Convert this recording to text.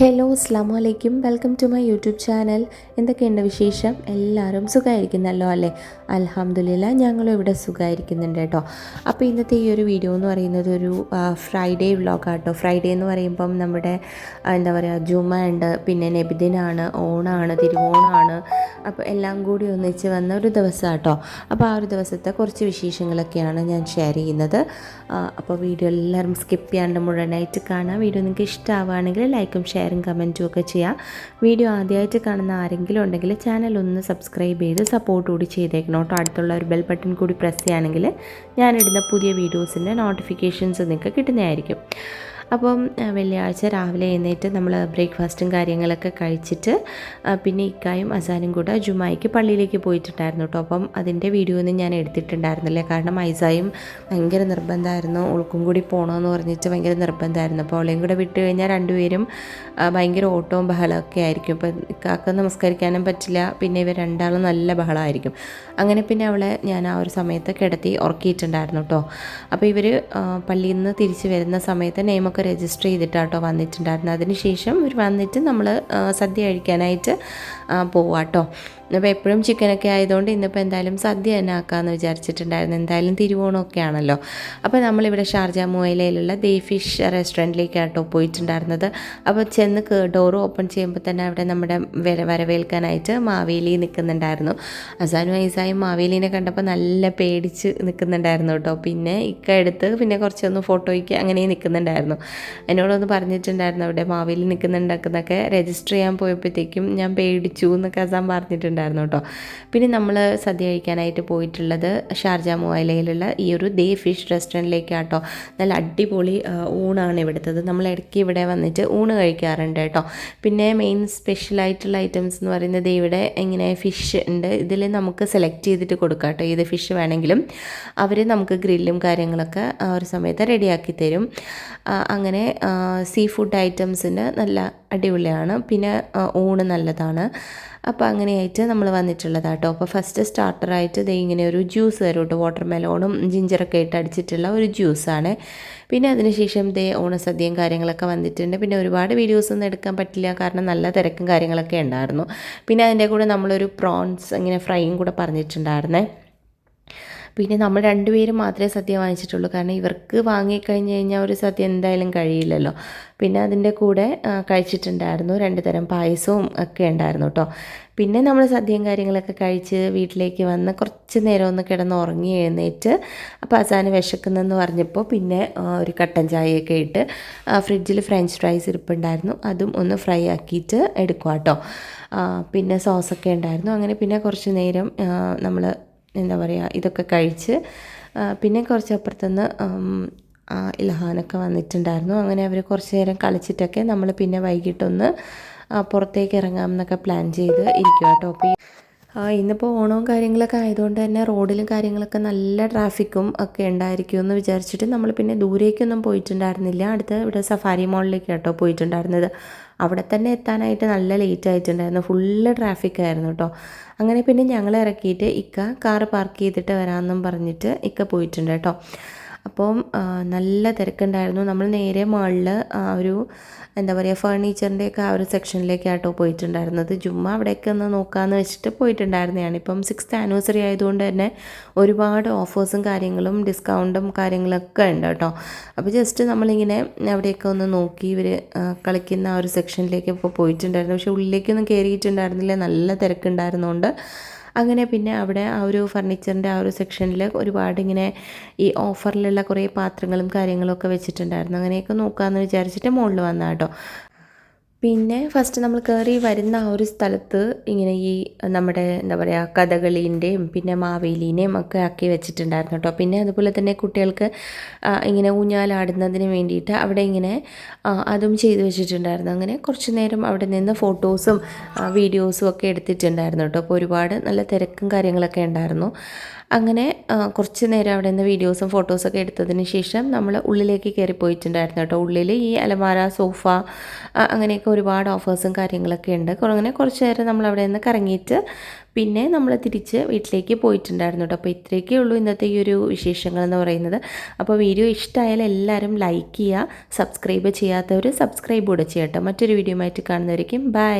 Hello അസ്ലാം വലൈക്കും welcome to my YouTube channel. എന്തൊക്കെയുണ്ട് വിശേഷം? എല്ലാവരും സുഖമായിരിക്കുന്നല്ലോ അല്ലേ? അലഹമ്മദില്ല ഞങ്ങളും ഇവിടെ സുഖമായിരിക്കുന്നുണ്ട് കേട്ടോ. അപ്പോൾ ഇന്നത്തെ ഈ ഒരു വീഡിയോ എന്ന് പറയുന്നത് ഒരു ഫ്രൈഡേ വ്ളോഗാട്ടോ ഫ്രൈഡേ എന്ന് പറയുമ്പം നമ്മുടെ എന്താ പറയുക ജുമ ഉണ്ട് പിന്നെ നബിദിനാണ് ഓണാണ് തിരുവോണമാണ് അപ്പോൾ എല്ലാം കൂടി ഒന്നിച്ച് വന്ന ഒരു ദിവസം കേട്ടോ അപ്പോൾ ആ ഒരു ദിവസത്തെ കുറച്ച് വിശേഷങ്ങളൊക്കെയാണ് ഞാൻ ഷെയർ ചെയ്യുന്നത്. അപ്പോൾ വീഡിയോ എല്ലാവരും സ്കിപ്പ് ചെയ്യാണ്ട് മുഴുവനായിട്ട് കാണാം. വീഡിയോ നിങ്ങൾക്ക് ഇഷ്ടമാവുകയാണെങ്കിൽ ലൈക്കും ഷെയറും കമന്റും ഒക്കെ ചെയ്യാം. വീഡിയോ ആദ്യമായിട്ട് കാണുന്ന ആരെങ്കിലും ഉണ്ടെങ്കിൽ ചാനൽ ഒന്ന് സബ്സ്ക്രൈബ് ചെയ്ത് സപ്പോർട്ട് കൂടി ചെയ്തേക്കണം കേട്ടോ. അടുത്തുള്ള ഒരു ബെൽ ബട്ടൺ കൂടി പ്രസ് ചെയ്യുകയാണെങ്കിൽ ഞാനിടുന്ന പുതിയ വീഡിയോസിന്റെ നോട്ടിഫിക്കേഷൻസ് നിങ്ങൾക്ക് കിട്ടുന്നതായിരിക്കും. അപ്പം വെള്ളിയാഴ്ച രാവിലെ എഴുന്നേറ്റ് നമ്മൾ ബ്രേക്ക്ഫാസ്റ്റും കാര്യങ്ങളൊക്കെ കഴിച്ചിട്ട് പിന്നെ ഇക്കായും അസാനും കൂടെ ജുമായിക്ക് പള്ളിയിലേക്ക് പോയിട്ടുണ്ടായിരുന്നു കേട്ടോ അപ്പം അതിന്റെ വീഡിയോ ഒന്നും ഞാൻ എടുത്തിട്ടുണ്ടായിരുന്നില്ല. കാരണം ഐസായും ഭയങ്കര നിർബന്ധമായിരുന്നു. ഉൾക്കും കൂടി പോകണമെന്ന് പറഞ്ഞിട്ട് ഭയങ്കര നിർബന്ധമായിരുന്നു. അപ്പോൾ അവളെയും കൂടെ വിട്ട് കഴിഞ്ഞാൽ രണ്ടുപേരും ഭയങ്കര ഓട്ടവും ബഹളമൊക്കെ ആയിരിക്കും. ഇപ്പം ഇക്കാക്ക് നമസ്കരിക്കാനും പറ്റില്ല. പിന്നെ ഇവർ രണ്ടാളും നല്ല ബഹളമായിരിക്കും. അങ്ങനെ പിന്നെ അവളെ ഞാൻ ആ ഒരു സമയത്ത് കിടത്തി ഉറക്കിയിട്ടുണ്ടായിരുന്നു കേട്ടോ അപ്പോൾ ഇവർ പള്ളിയിൽ നിന്ന് തിരിച്ച് വരുന്ന സമയത്ത് നെയിമൊക്കെ രജിസ്റ്റർ ചെയ്തിട്ടാട്ടോ വന്നിട്ടുണ്ടായിരുന്നു അതിന് ശേഷം ഇവർ വന്നിട്ട് നമ്മൾ സദ്യ കഴിക്കാനായിട്ട് പോവാട്ടോ. അപ്പോൾ എപ്പോഴും ചിക്കനൊക്കെ ആയതുകൊണ്ട് ഇന്നിപ്പോൾ എന്തായാലും സദ്യ തന്നെ ആക്കാമെന്ന് വിചാരിച്ചിട്ടുണ്ടായിരുന്നു. എന്തായാലും തിരുവോണമൊക്കെ ആണല്ലോ അപ്പോൾ നമ്മളിവിടെ ഷാർജ മുവൈലയിലുള്ള ദേ ഫിഷ് റെസ്റ്റോറന്റിലേക്കാട്ടോ പോയിട്ടുണ്ടായിരുന്നത്. അപ്പോൾ ചെന്ന് ഡോറ് ഓപ്പൺ ചെയ്യുമ്പോൾ തന്നെ അവിടെ നമ്മുടെ വര വരവേൽക്കാനായിട്ട് മാവേലി നിൽക്കുന്നുണ്ടായിരുന്നു അസാനും ഐസായും മാവേലിനെ കണ്ടപ്പോൾ നല്ല പേടിച്ച് നിൽക്കുന്നുണ്ടായിരുന്നു കേട്ടോ. പിന്നെ ഇക്ക എടുത്ത് പിന്നെ കുറച്ചൊന്ന് ഫോട്ടോയ്ക്ക് അങ്ങനെ നിൽക്കുന്നുണ്ടായിരുന്നു എന്നോടൊന്ന് പറഞ്ഞിട്ടുണ്ടായിരുന്നു അവിടെ മാവേലി നിൽക്കുന്നുണ്ടെന്നൊക്കെ രജിസ്റ്റർ ചെയ്യാൻ പോയപ്പോഴത്തേക്കും ഞാൻ പേടിച്ചു എന്നൊക്കെ അസാൻ പറഞ്ഞിട്ടുണ്ടായിരുന്നു കേട്ടോ. പിന്നെ നമ്മൾ സദ്യ കഴിക്കാനായിട്ട് പോയിട്ടുള്ളത് ഷാർജ മുവൈലയിലുള്ള ഈ ഒരു ദേ ഫിഷ് റെസ്റ്റോറന്റിലേക്കാട്ടോ നല്ല അടിപൊളി ഊണാണ് ഇവിടുത്തത്. നമ്മൾ ഇടയ്ക്ക് ഇവിടെ വന്നിട്ട് ഊണ് കഴിക്കാറുണ്ട് കേട്ടോ. പിന്നെ മെയിൻ സ്പെഷ്യലായിട്ടുള്ള ഐറ്റംസ് എന്ന് പറയുന്നത് ഇവിടെ ഇങ്ങനെ ഫിഷ് ഉണ്ട്. ഇതിൽ നമുക്ക് സെലക്ട് ചെയ്തിട്ട് കൊടുക്കാം കേട്ടോ. ഏത് ഫിഷ് വേണമെങ്കിലും. അവർ നമുക്ക് ഗ്രില്ലും കാര്യങ്ങളൊക്കെ ആ ഒരു സമയത്ത് റെഡിയാക്കി തരും. അങ്ങനെ സീ ഫുഡ് ഐറ്റംസിന് നല്ല അടിപൊളിയാണ്. പിന്നെ ഊണ് നല്ലതാണ്. അപ്പോൾ അങ്ങനെയായിട്ട് നമ്മൾ വന്നിട്ടുള്ളത് കേട്ടോ അപ്പോൾ ഫസ്റ്റ് സ്റ്റാർട്ടറായിട്ട് ദേ ഇങ്ങനെ ഒരു ജ്യൂസ് തരും കേട്ടോ വാട്ടർ മെലോണും ജിഞ്ചറൊക്കെ ഇട്ട് അടിച്ചിട്ടുള്ള ഒരു ജ്യൂസാണ് പിന്നെ അതിനുശേഷം ദേ ഓണസദ്യയും കാര്യങ്ങളൊക്കെ വന്നിട്ടുണ്ട്. പിന്നെ ഒരുപാട് വീഡിയോസ് ഒന്നും എടുക്കാൻ പറ്റില്ല. കാരണം നല്ല തിരക്കും കാര്യങ്ങളൊക്കെ ഉണ്ടായിരുന്നു. പിന്നെ അതിന്റെ കൂടെ നമ്മളൊരു പ്രോൺസ് ഇങ്ങനെ ഫ്രൈയും കൂടെ പറഞ്ഞിട്ടുണ്ടായിരുന്നേ. പിന്നെ നമ്മൾ രണ്ടുപേരും മാത്രമേ സദ്യ വാങ്ങിച്ചിട്ടുള്ളൂ. കാരണം ഇവർക്ക് വാങ്ങിക്കഴിഞ്ഞ് കഴിഞ്ഞാൽ ഒരു സദ്യ എന്തായാലും കഴിയില്ലല്ലോ. പിന്നെ അതിന്റെ കൂടെ കഴിച്ചിട്ടുണ്ടായിരുന്നു. രണ്ട് തരം പായസവും ഒക്കെ ഉണ്ടായിരുന്നു കേട്ടോ. പിന്നെ നമ്മൾ സദ്യയും കാര്യങ്ങളൊക്കെ കഴിച്ച് വീട്ടിലേക്ക് വന്ന് കുറച്ച് നേരം ഒന്ന് കിടന്ന് ഉറങ്ങി എഴുന്നേറ്റ് അപ്പോൾ അവസാനം വിശക്കുന്നെന്ന് പറഞ്ഞപ്പോൾ പിന്നെ ഒരു കട്ടൻ ചായയൊക്കെ ഇട്ട് ഫ്രിഡ്ജിൽ ഫ്രഞ്ച് ഫ്രൈസ് ഇരിപ്പുണ്ടായിരുന്നു. അതും ഒന്ന് ഫ്രൈ ആക്കിയിട്ട് എടുക്കുക കേട്ടോ. പിന്നെ സോസൊക്കെ ഉണ്ടായിരുന്നു. അങ്ങനെ പിന്നെ കുറച്ച് നേരം നമ്മൾ എന്താ പറയുക ഇതൊക്കെ കഴിച്ച് പിന്നെ കുറച്ച് അപ്പുറത്തുനിന്ന് ആ, ഇൽഹാനൊക്കെ വന്നിട്ടുണ്ടായിരുന്നു. അങ്ങനെ അവർ കുറച്ച് നേരം കളിച്ചിട്ടൊക്കെ നമ്മൾ പിന്നെ വൈകിട്ടൊന്ന് പുറത്തേക്ക് ഇറങ്ങാം എന്നൊക്കെ പ്ലാൻ ചെയ്ത് ഇരിക്കുക കേട്ടോ അപ്പോൾ ഇന്നിപ്പോൾ ഓണവും കാര്യങ്ങളൊക്കെ ആയതുകൊണ്ട് തന്നെ റോഡിലും കാര്യങ്ങളൊക്കെ നല്ല ട്രാഫിക്കും ഒക്കെ ഉണ്ടായിരിക്കും എന്ന് വിചാരിച്ചിട്ട് നമ്മൾ പിന്നെ ദൂരേക്കൊന്നും പോയിട്ടുണ്ടായിരുന്നില്ല. അടുത്ത് ഇവിടെ സഫാരി മോളിലേക്ക് കേട്ടോ പോയിട്ടുണ്ടായിരുന്നത്. അവിടെ തന്നെ എത്താനായിട്ട് നല്ല ലേറ്റ് ആയിട്ടുണ്ടായിരുന്നു. ഫുള്ള് ട്രാഫിക് ആയിരുന്നു കേട്ടോ. അങ്ങനെ പിന്നെ ഞങ്ങൾ ഇറക്കിയിട്ട് ഇക്ക കാറ് പാർക്ക് ചെയ്തിട്ട് വരാമെന്നും പറഞ്ഞിട്ട് ഇക്ക പോയിട്ടുണ്ട് കേട്ടോ. അപ്പം നല്ല തിരക്കുണ്ടായിരുന്നു. നമ്മൾ നേരെ മുകളിൽ ഒരു എന്താ പറയുക ഫർണിച്ചറിന്റെയൊക്കെ ആ ഒരു സെക്ഷനിലേക്കാട്ടോ പോയിട്ടുണ്ടായിരുന്നത്. ജുമ്മ അവിടെയൊക്കെ ഒന്ന് നോക്കാമെന്ന് വെച്ചിട്ട് പോയിട്ടുണ്ടായിരുന്നതാണ്. ഇപ്പം സിക്സ്ത് ആനിവേഴ്സറി ആയതുകൊണ്ട് തന്നെ ഒരുപാട് ഓഫേഴ്സും കാര്യങ്ങളും ഡിസ്കൗണ്ടും കാര്യങ്ങളൊക്കെ ഉണ്ട് കേട്ടോ. അപ്പോൾ ജസ്റ്റ് നമ്മളിങ്ങനെ അവിടെയൊക്കെ ഒന്ന് നോക്കി ഇവർ കളിക്കുന്ന ആ ഒരു സെക്ഷനിലേക്ക് ഇപ്പോൾ പോയിട്ടുണ്ടായിരുന്നു. പക്ഷേ ഉള്ളിലേക്കൊന്നും കയറിയിട്ടുണ്ടായിരുന്നില്ല നല്ല തിരക്കുണ്ടായിരുന്നുകൊണ്ട് അങ്ങനെ പിന്നെ അവിടെ ആ ഒരു ഫർണിച്ചറിന്റെ ആ ഒരു സെക്ഷനിൽ ഒരുപാട് ഇങ്ങനെ ഈ ഓഫറിലുള്ള കുറേ പാത്രങ്ങളും കാര്യങ്ങളും ഒക്കെ വെച്ചിട്ടുണ്ടായിരുന്നു. അങ്ങനെയൊക്കെ നോക്കാമെന്ന് വിചാരിച്ചിട്ട് മുകളിൽ വന്ന കേട്ടോ പിന്നെ ഫസ്റ്റ് നമ്മൾ കയറി വരുന്ന ആ ഒരു സ്ഥലത്ത് ഇങ്ങനെ ഈ നമ്മുടെ എന്താ പറയുക കഥകളീന്റെയും പിന്നെ മാവേലീനെയും ഒക്കെ ആക്കി വെച്ചിട്ടുണ്ടായിരുന്നു കേട്ടോ പിന്നെ അതുപോലെ തന്നെ കുട്ടികൾക്ക് ഇങ്ങനെ ഊഞ്ഞാലാടുന്നതിന് വേണ്ടിയിട്ട് അവിടെ ഇങ്ങനെ അതും ചെയ്തു വെച്ചിട്ടുണ്ടായിരുന്നു. അങ്ങനെ കുറച്ച് നേരം അവിടെ നിന്ന് ഫോട്ടോസും വീഡിയോസും ഒക്കെ എടുത്തിട്ടുണ്ടായിരുന്നു കേട്ടോ അപ്പോൾ ഒരുപാട് നല്ല തിരക്കും കാര്യങ്ങളൊക്കെ ഉണ്ടായിരുന്നു. അങ്ങനെ കുറച്ച് നേരം അവിടെ നിന്ന് വീഡിയോസും ഫോട്ടോസൊക്കെ എടുത്തതിന് ശേഷം നമ്മൾ ഉള്ളിലേക്ക് കയറി പോയിട്ടുണ്ടായിരുന്നു കേട്ടോ ഉള്ളിൽ ഈ അലമാര സോഫ അങ്ങനെയൊക്കെ ഒരുപാട് ഓഫേഴ്സും കാര്യങ്ങളൊക്കെ ഉണ്ട്. അങ്ങനെ കുറച്ച് നേരം നമ്മൾ അവിടെ നിന്ന് കറങ്ങിയിട്ട് പിന്നെ നമ്മൾ തിരിച്ച് വീട്ടിലേക്ക് പോയിട്ടുണ്ടായിരുന്നു കേട്ടോ അപ്പോൾ ഇത്രയൊക്കെ ഉള്ളൂ ഇന്നത്തെ ഈ ഒരു വിശേഷങ്ങൾ എന്ന് പറയുന്നത്. അപ്പോൾ വീഡിയോ ഇഷ്ടമായാൽ എല്ലാവരും ലൈക്ക് ചെയ്യുക സബ്സ്ക്രൈബ് ചെയ്യാത്തവർ സബ്സ്ക്രൈബ് കൂടെ ചെയ്യട്ടോ. മറ്റൊരു വീഡിയോ ആയിട്ട് കാണുന്നവരേക്കും ബൈ.